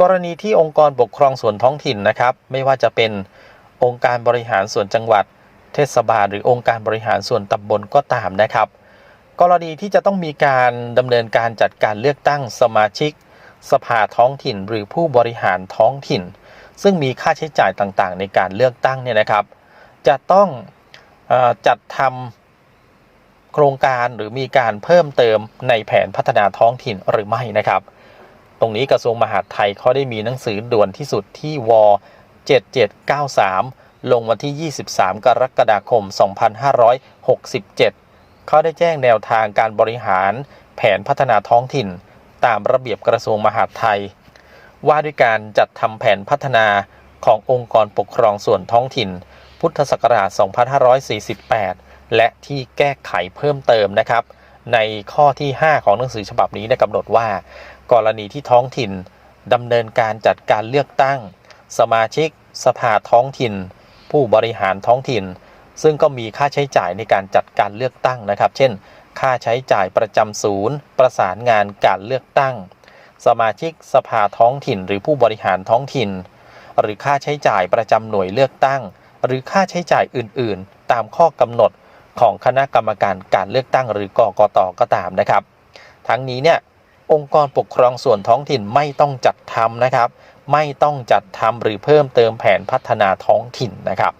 กรณีที่องค์กรปกครองส่วนท้องถิ่นนะครับ ไม่ว่าจะเป็นองค์การบริหารส่วนจังหวัด เทศบาล หรือองค์การบริหารส่วนตำบลก็ตามนะครับ กรณีที่จะต้องมีการดำเนินการจัดการเลือกตั้งสมาชิก สภาท้องถิ่น หรือผู้บริหารท้องถิ่น ซึ่งมีค่าใช้จ่ายต่างๆ ในการเลือกตั้งเนี่ยนะครับ จะต้องออจัดทำโครงการหรือมีการเพิ่มเติมในแผนพัฒนาท้องถิ่นหรือไม่นะครับ ตรงนี้กระทรวงมหาดไทยเขาได้มีหนังสือด่วนที่สุดที่ว7793 ลงวันที่ 23 กรกฎาคม 2567 เขาได้แจ้งแนวทางการบริหารแผนพัฒนาท้องถิ่น ตามระเบียบกระทรวงมหาดไทย ว่าด้วยการจัดทำแผนพัฒนาขององค์กรปกครองส่วนท้องถิ่น พุทธศักราช 2548 และที่แก้ไขเพิ่มเติมนะครับ ในข้อที่ 5 ของหนังสือฉบับนี้ได้กำหนดว่า กรณีที่ท้องถิ่นดำเนินการจัดการเลือกตั้ง สมาชิก สภาท้องถิ่น ผู้บริหารท้องถิ่น ซึ่งก็มีค่าใช้จ่ายในการจัดการเลือกตั้งนะครับ เช่น ค่าใช้จ่ายประจำศูนย์ ประสานงานการเลือกตั้ง สมาชิกสภาท้องถิ่น หรือผู้บริหารท้องถิ่น หรือค่าใช้จ่ายประจำหน่วยเลือกตั้ง หรือค่าใช้จ่ายอื่น ๆ ตามข้อกำหนดของคณะกรรมการการเลือกตั้งหรือกกตก็ตามนะครับ ทั้งนี้เนี่ย องค์กรปกครองส่วนท้องถิ่นไม่ต้องจัดทำนะครับ ไม่ต้องจัดทำหรือเพิ่มเติมแผนพัฒนาท้องถิ่นนะครับ